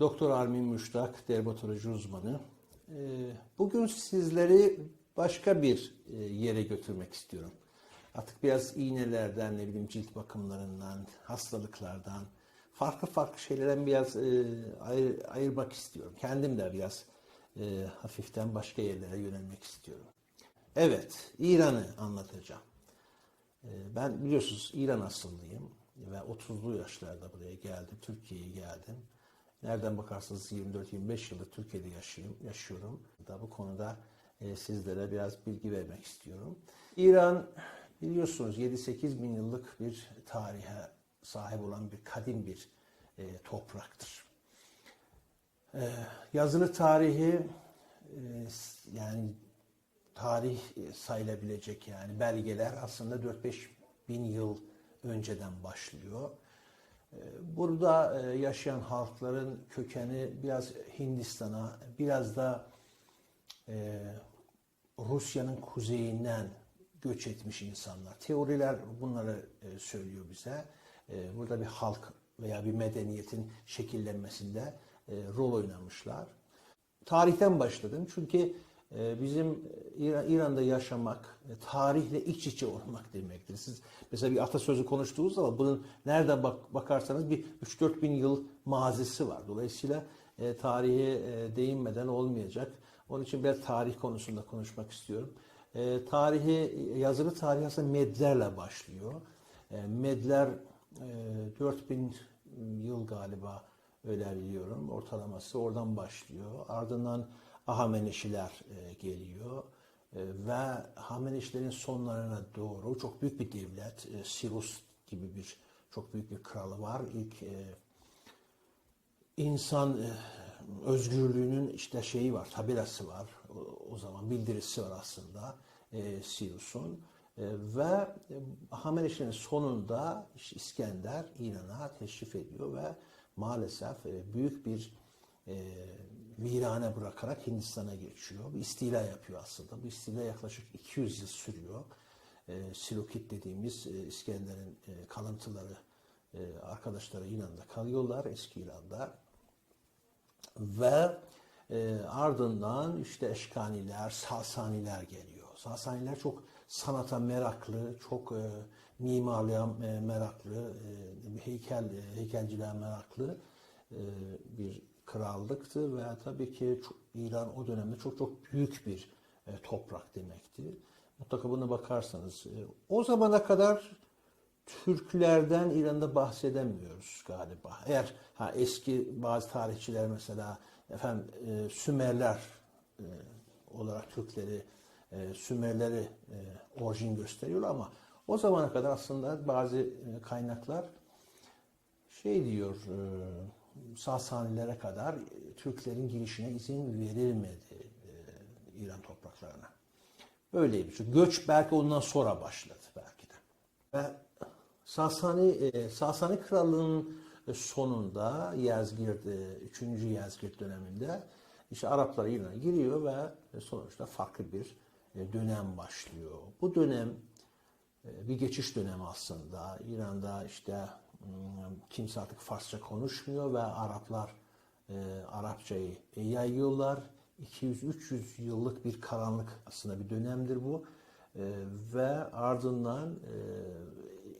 Doktor Armin Müştak, dermatoloji uzmanı. Ee, Bugün sizleri başka bir e, yere götürmek istiyorum. Artık biraz iğnelerden, ne bileyim cilt bakımlarından, hastalıklardan, farklı farklı şeylerden biraz e, ayır- ayırmak istiyorum. Kendim de biraz e, hafiften başka yerlere yönelmek istiyorum. Evet, İran'ı anlatacağım. Ben biliyorsunuz İran asıllıyım ve 30'lu yaşlarda buraya geldim, Türkiye'ye geldim. Nereden bakarsanız 24-25 yıldır Türkiye'de yaşıyorum, yaşıyorum. Da bu konuda e, sizlere biraz bilgi vermek istiyorum. İran biliyorsunuz 7-8 bin yıllık bir tarihe sahip olan bir kadim bir e, topraktır. Ee, yazılı tarihi e, yani tarih e, sayılabilecek yani belgeler aslında 4-5 bin yıl önceden başlıyor. Burada e, yaşayan halkların kökeni biraz Hindistan'a, biraz da e, Rusya'nın kuzeyinden göç etmiş insanlar. Teoriler bunları e, söylüyor bize. Burada bir halk veya bir medeniyetin şekillenmesinde rol oynamışlar. Tarihten başladım çünkü bizim İran- İran'da yaşamak, e, tarihle iç içe olmak demektir. Siz mesela bir atasözü konuştuğunuz zaman bunun nereden bak, bakarsanız bir 3-4 bin yıl mazisi var. Dolayısıyla e, tarihe e, değinmeden olmayacak. Onun için biraz tarih konusunda konuşmak istiyorum. E, tarihi, yazılı tarih aslında Medlerle başlıyor. E, Medler e, 4000 yıl galiba öyle biliyorum. Ortalaması oradan başlıyor. Ardından Ahameneşiler e, geliyor. E, ve Ahameneşilerin sonlarına doğru çok büyük bir devlet, e, Sirus gibi bir çok büyük bir kralı var. İlk insan özgürlüğünün işte şeyi var, tabelası var. O, zaman bildirisi var aslında Sirus'un. Ve Hameneşi'nin sonunda İskender İran'a teşrif ediyor ve maalesef büyük bir virane bırakarak Hindistan'a geçiyor. Bir istila yapıyor aslında. Bu istila yaklaşık 200 yıl sürüyor. E, Silukit dediğimiz e, İskender'in e, kalıntıları e, arkadaşları İran'da kalıyorlar eski İran'da ve e, ardından işte Eşkaniler, Sasaniler geliyor. Sasaniler çok sanata meraklı, çok e, mimarlığa e, meraklı, e, heykel e, heykelciliğe meraklı e, bir krallıktı ve tabii ki İran o dönemde çok çok büyük bir e, toprak demekti. Mutlaka buna bakarsanız e, o zamana kadar Türklerden İran'da bahsedemiyoruz galiba. Eğer ha, eski bazı tarihçiler mesela efendim e, Sümerler e, olarak Türkleri e, Sümerleri e, orijin gösteriyorlar ama o zamana kadar aslında bazı e, kaynaklar şey diyor e, Sasanilere kadar e, Türklerin girişine izin verilmedi e, İran topraklarına. Böyleymiş. Göç belki ondan sonra başladı belki de. Ve Sasani, e, Sasani Krallığı'nın sonunda Yazgird, e, 3. Yazgird döneminde işte Araplar İran'a giriyor ve sonuçta farklı bir dönem başlıyor. Bu dönem bir geçiş dönemi aslında. İran'da işte hmm, kimse artık Farsça konuşmuyor ve Araplar e, Arapçayı yayıyorlar. 200-300 yıllık bir karanlık aslında bir dönemdir bu. E, ve ardından e,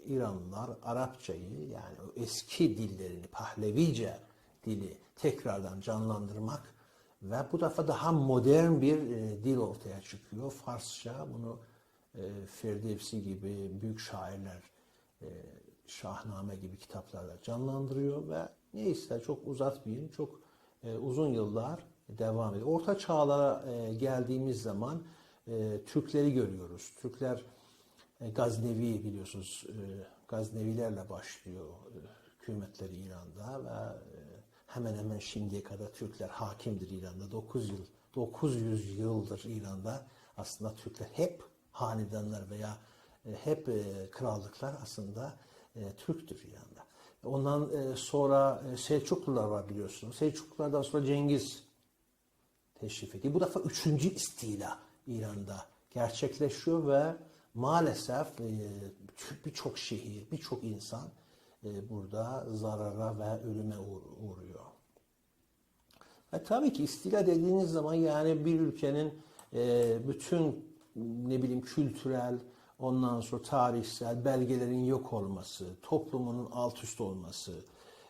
İranlılar Arapçayı yani eski dillerini, Pahlevice dili tekrardan canlandırmak ve bu defa daha modern bir e, dil ortaya çıkıyor. Farsça bunu e, Ferdevsi gibi büyük şairler e, Şahname gibi kitaplarla canlandırıyor ve neyse çok uzatmayayım çok e, uzun yıllar devam ediyor. Orta çağlara e, geldiğimiz zaman e, Türkleri görüyoruz. Türkler e, Gaznevi biliyorsunuz e, Gaznevilerle başlıyor e, hükümetleri İran'da ve e, hemen hemen şimdiye kadar Türkler hakimdir İran'da. 9 yıl 900 yıldır İran'da aslında Türkler hep hanedanlar veya e, hep e, krallıklar aslında e, Türktür İran'da. Ondan e, sonra e, Selçuklular var biliyorsunuz. Selçuklulardan sonra Cengiz teşrif ediyor. Bu defa üçüncü istila İran'da gerçekleşiyor ve maalesef e, birçok şehir, birçok insan e, burada zarara ve ölüme uğ- uğruyor. E, tabii ki istila dediğiniz zaman yani bir ülkenin e, bütün ne bileyim kültürel, ondan sonra tarihsel belgelerin yok olması, toplumunun alt üst olması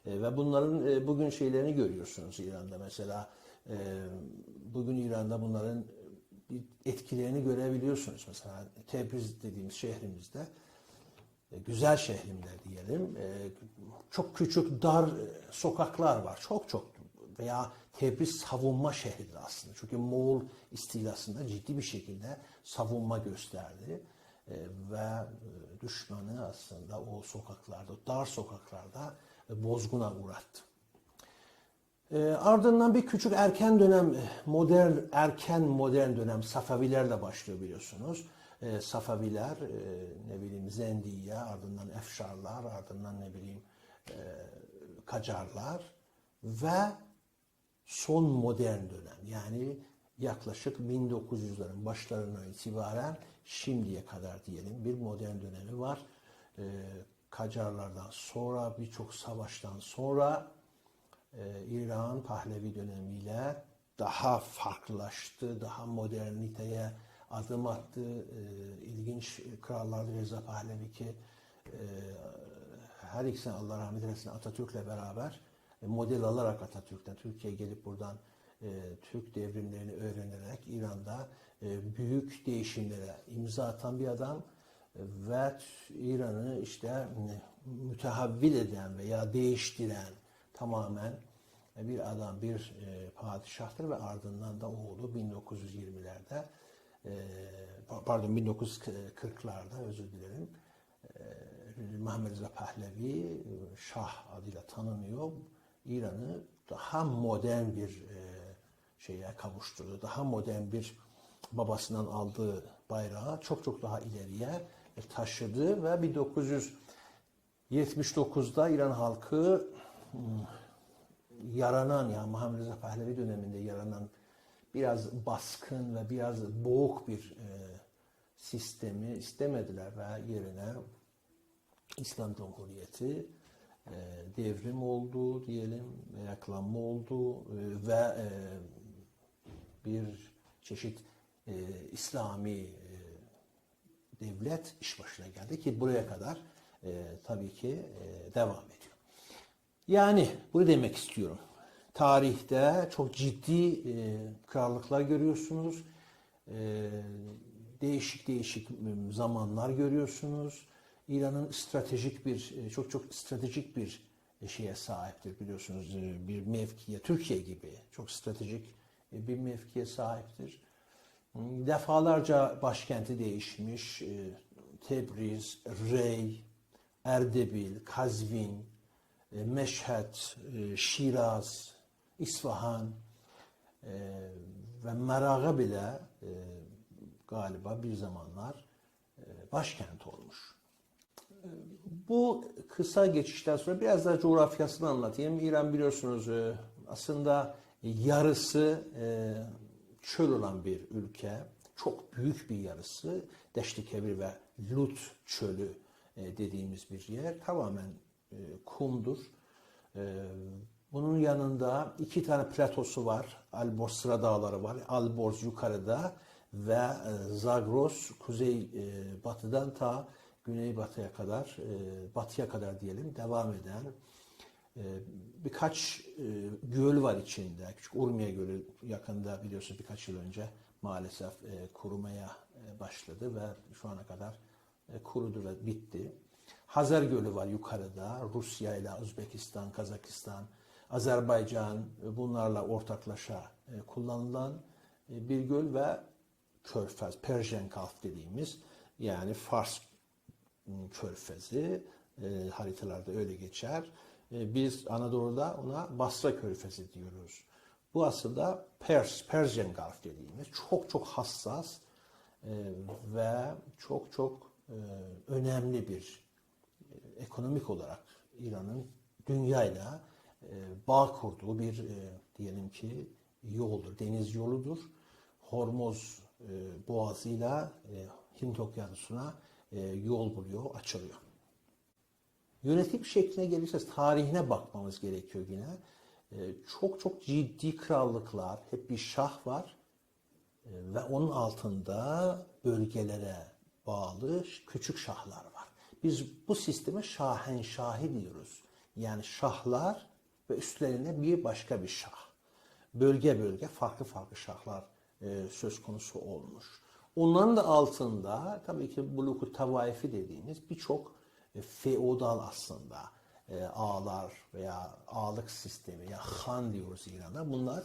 e, ve bunların e, bugün şeylerini görüyorsunuz İran'da mesela e, bugün İran'da bunların etkilerini görebiliyorsunuz. Mesela Tebriz dediğimiz şehrimizde e, güzel şehrimde diyelim. e, Çok küçük dar e, sokaklar var. Çok çok veya Tebriz savunma şehridir aslında. Çünkü Moğol istilasında ciddi bir şekilde savunma gösterdi. E, Ve e, düşmanı aslında o sokaklarda, dar sokaklarda e, bozguna uğrattı. E, ardından bir küçük erken dönem, e, modern erken modern dönem Safavilerle başlıyor biliyorsunuz. E, Safaviler, ne bileyim Zendiye, ardından Efşarlar, ardından ne bileyim Kacarlar ve son modern dönem yani yaklaşık 1900'lerin başlarından itibaren şimdiye kadar diyelim bir modern dönemi var. E, Kacarlardan sonra birçok savaştan sonra e, İran Pahlevi dönemiyle daha farklılaştı, daha moderniteye adım attı. E, ilginç krallardı Reza Pahlevi ki e, her ikisine Allah rahmet eylesin Atatürk'le beraber e, model alarak Atatürk'ten Türkiye'ye gelip buradan e, Türk devrimlerini öğrenerek İran'da e, büyük değişimlere imza atan bir adam ve İran'ı işte mütehavvil eden veya değiştiren tamamen bir adam, bir e, padişahtır ve ardından da oğlu 1920'lerde e, pardon 1940'larda özür dilerim e, Mehmet Reza Pehlevi e, Şah adıyla tanınıyor. İran'ı daha modern bir e, şeye kavuşturdu. Daha modern bir babasından aldığı bayrağı çok çok daha ileriye e, taşıdı ve 1979'da İran halkı hmm, yaranan yani Muhammed Reza Pehlevi döneminde yaranan biraz baskın ve biraz boğuk bir e, sistemi istemediler ve yerine İslam Cumhuriyeti e, devrim oldu diyelim, ayaklanma oldu e, ve e, bir çeşit e, İslami e, devlet iş başına geldi ki buraya kadar e, tabii ki e, devam ediyor. Yani bunu demek istiyorum. Tarihte çok ciddi e, krallıklar görüyorsunuz. E, değişik değişik zamanlar görüyorsunuz. İran'ın stratejik bir, e, çok çok stratejik bir e, şeye sahiptir biliyorsunuz. E, bir mevkiye, Türkiye gibi çok stratejik bir mevkiye sahiptir. Defalarca başkenti değişmiş. E, Tebriz, Rey, Erdebil, Kazvin, e, Meşhed, e, Şiraz, İsfahan e, ve Meraga bile e, galiba bir zamanlar e, başkent olmuş. E, Bu kısa geçişten sonra biraz daha coğrafyasını anlatayım. İran biliyorsunuz e, aslında yarısı e, çöl olan bir ülke. Çok büyük bir yarısı. Deşti Kebir ve Lut çölü e, dediğimiz bir yer. Tamamen e, kumdur. E, bunun yanında iki tane platosu var. Alborz sıra dağları var. Alborz yukarıda ve e, Zagros kuzey e, batıdan ta güney batıya kadar, e, batıya kadar diyelim devam eden birkaç e, göl var içinde. Küçük Urmiye Gölü yakında biliyorsunuz birkaç yıl önce maalesef e, kurumaya e, başladı ve şu ana kadar kurudu ve bitti. Hazar Gölü var yukarıda. Rusya ile Özbekistan, Kazakistan, Azerbaycan bunlarla ortaklaşa kullanılan bir göl ve Körfez, Persian Gulf dediğimiz yani Fars Körfezi haritalarda öyle geçer. E, biz Anadolu'da ona Basra Körfezi diyoruz. Bu aslında Pers, Persian Gulf dediğimiz çok çok hassas e, ve çok çok e, önemli bir e, ekonomik olarak İran'ın dünyayla bağ kurduğu bir diyelim ki yoldur, deniz yoludur. Hormuz boğazıyla Hint Okyanusu'na yol buluyor, açılıyor. Yönetim şekline gelirseniz tarihine bakmamız gerekiyor yine. e, çok çok ciddi krallıklar, hep bir şah var e, ve onun altında bölgelere bağlı küçük şahlar var. Biz bu sisteme şahenşahi diyoruz. Yani şahlar ve üstlerine bir başka bir şah. Bölge bölge farklı farklı şahlar e, söz konusu olmuş. Onların da altında tabii ki buluku tavaifi dediğimiz birçok feodal aslında e, ağalar veya ağalık sistemi ya han diyoruz İran'da bunlar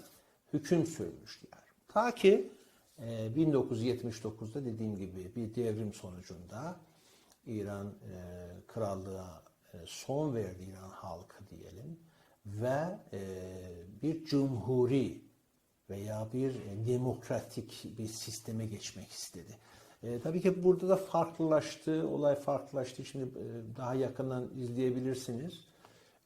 hüküm sürmüşler. Ta ki e, 1979'da dediğim gibi bir devrim sonucunda İran e, krallığa e, son verdi İran halkı diyelim ve e, bir cumhuri veya bir e, demokratik bir sisteme geçmek istedi. E, tabii ki burada da farklılaştı, olay farklılaştı. Şimdi e, daha yakından izleyebilirsiniz.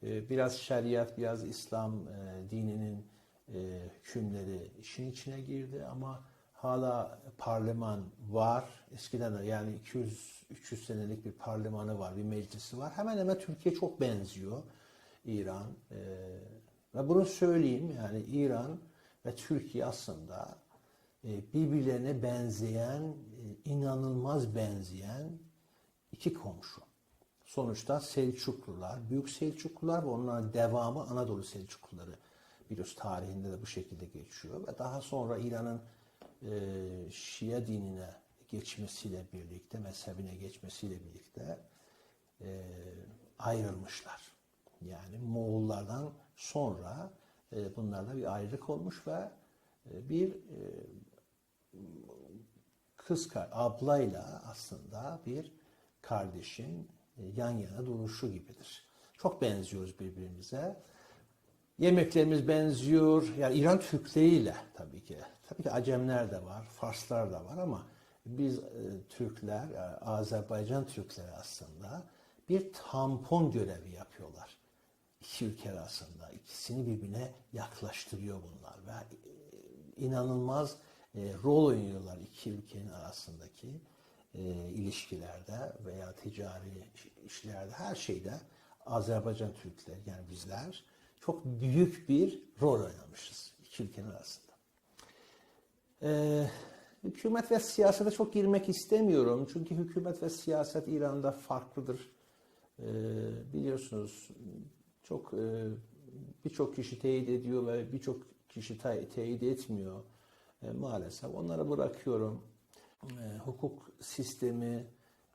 E, biraz şeriat, biraz İslam e, dininin e, hükümleri işin içine girdi ama hala parliman var. Eskiden de yani 200-300 senelik bir parlimanı var, bir meclisi var. Hemen hemen Türkiye çok benziyor İran. E, ve bunu söyleyeyim yani İran ve Türkiye aslında e, birbirlerine benzeyen, inanılmaz benzeyen iki komşu. Sonuçta Selçuklular, Büyük Selçuklular ve onların devamı Anadolu Selçukluları biliyoruz tarihinde de bu şekilde geçiyor ve daha sonra İran'ın e, Şia dinine geçmesiyle birlikte, mezhebine geçmesiyle birlikte e, ayrılmışlar. Yani Moğollardan sonra e, bunlarla bir ayrılık olmuş ve e, bir e, kız ablayla aslında bir kardeşin e, yan yana duruşu gibidir. Çok benziyoruz birbirimize. Yemeklerimiz benziyor. Yani İran Türkleriyle tabii ki. Tabii ki Acemler de var, Farslar da var ama biz e, Türkler, e, Azerbaycan Türkleri aslında bir tampon görevi yapıyorlar. İki ülke arasında. ikisini birbirine yaklaştırıyor bunlar ve inanılmaz e, rol oynuyorlar iki ülkenin arasındaki e, ilişkilerde veya ticari işlerde her şeyde Azerbaycan Türkler yani bizler çok büyük bir rol oynamışız iki ülkenin arasında. Ee, hükümet ve siyasete çok girmek istemiyorum. Çünkü hükümet ve siyaset İran'da farklıdır. Ee, biliyorsunuz çok e, birçok kişi teyit ediyor ve birçok kişi te- teyit etmiyor. E, maalesef onlara bırakıyorum. E, hukuk sistemi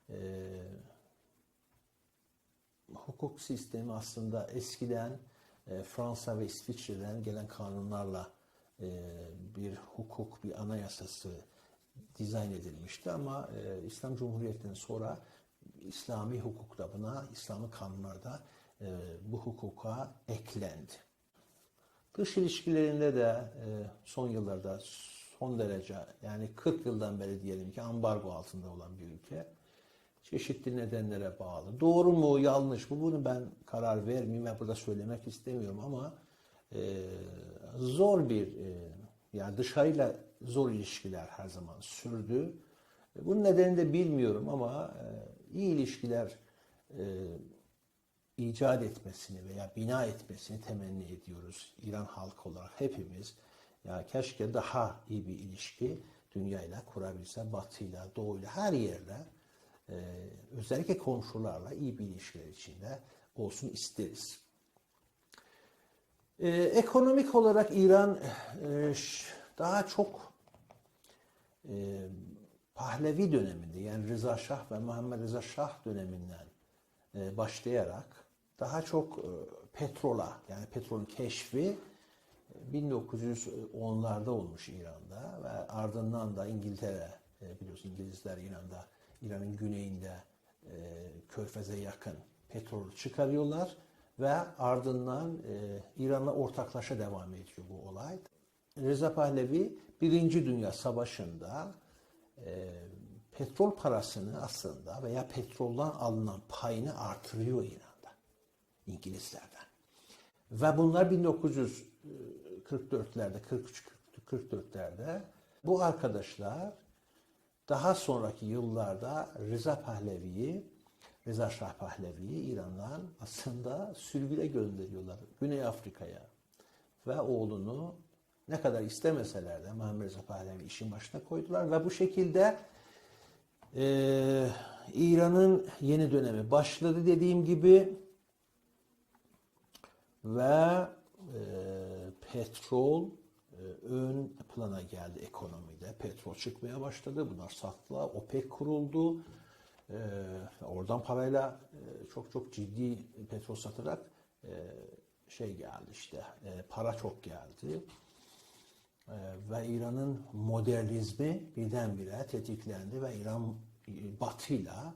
e, hukuk sistemi aslında eskiden e, Fransa ve İsviçre'den gelen kanunlarla e, bir hukuk, bir anayasası dizayn edilmişti ama e, İslam Cumhuriyeti'nden sonra İslami hukuk da buna, İslami kanunlar da e, bu hukuka eklendi. Dış ilişkilerinde de e, son yıllarda son derece yani 40 yıldan beri diyelim ki ambargo altında olan bir ülke çeşitli nedenlere bağlı. Doğru mu yanlış mı bunu ben karar vermeyeyim ve burada söylemek istemiyorum ama e, zor bir e, yani dışarıyla zor ilişkiler her zaman sürdü. E, bunun nedenini de bilmiyorum ama e, iyi ilişkiler e, icat etmesini veya bina etmesini temenni ediyoruz İran halkı olarak hepimiz. Ya keşke daha iyi bir ilişki dünyayla kurabilse, batıyla, doğuyla, her yerle e, özellikle komşularla iyi bir ilişkiler içinde olsun isteriz. E, ekonomik olarak İran e, daha çok e, Pahlevi döneminde yani Rıza Şah ve Muhammed Rıza Şah döneminden e, başlayarak daha çok e, petrola yani petrolün keşfi 1910'larda olmuş İran'da ve ardından da İngiltere e, biliyorsun İngilizler İran'da İran'ın güneyinde e, Körfez'e yakın petrol çıkarıyorlar ve ardından e, İran'la ortaklaşa devam ediyor bu olay. Reza Pahlavi Birinci Dünya Savaşı'nda petrol parasını aslında veya petroldan alınan payını artırıyor İran'da. İngilizlerden. Ve bunlar 1944'lerde, 43-44'lerde bu arkadaşlar daha sonraki yıllarda Rıza Pahlavi'yi, Rıza Şah Pahlavi'yi İran'dan aslında sürgüne gönderiyorlar. Güney Afrika'ya ve oğlunu ne kadar istemeseler de Muhammed Reza Pahlavi işin başına koydular ve bu şekilde e, İran'ın yeni dönemi başladı dediğim gibi ve e, petrol e, ön plana geldi ekonomide. Petrol çıkmaya başladı. Bunlar sattılar. OPEC kuruldu. E, oradan parayla e, çok çok ciddi petrol satarak şey geldi işte para çok geldi. Ve İran'ın modernizmi birdenbire tetiklendi ve İran batıyla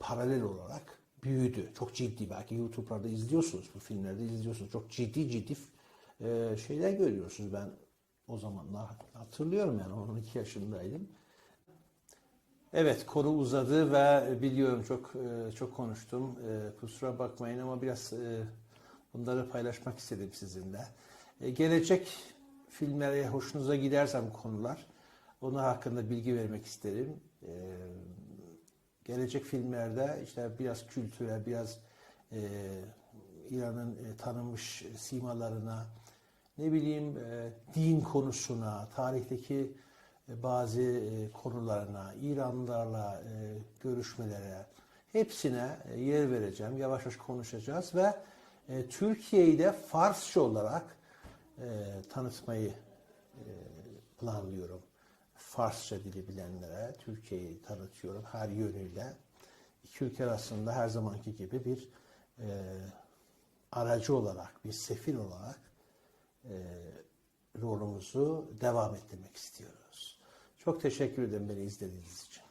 paralel olarak büyüdü. Çok ciddi belki YouTube'larda izliyorsunuz bu filmlerde izliyorsunuz. Çok ciddi ciddi e, şeyler görüyorsunuz. Ben o zamanlar hatırlıyorum yani 12 yaşındaydım. Evet konu uzadı ve biliyorum çok e, çok konuştum. E, Kusura bakmayın ama biraz e, bunları paylaşmak istedim sizinle. Gelecek filmlere hoşunuza giderse bu konular onlar hakkında bilgi vermek isterim. Gelecek filmlerde işte biraz kültüre, biraz İran'ın tanınmış simalarına, ne bileyim e, din konusuna, tarihteki e, bazı e, konularına, İranlılarla e, görüşmelere, hepsine e, yer vereceğim. Yavaş yavaş konuşacağız ve e, Türkiye'yi de Farsça olarak e, tanıtmayı e, planlıyorum. Farsça dili bilenlere Türkiye'yi tanıtıyorum her yönüyle. İki ülke arasında her zamanki gibi bir e, aracı olarak, bir sefir olarak e, rolümüzü devam ettirmek istiyoruz. Çok teşekkür ederim beni izlediğiniz için.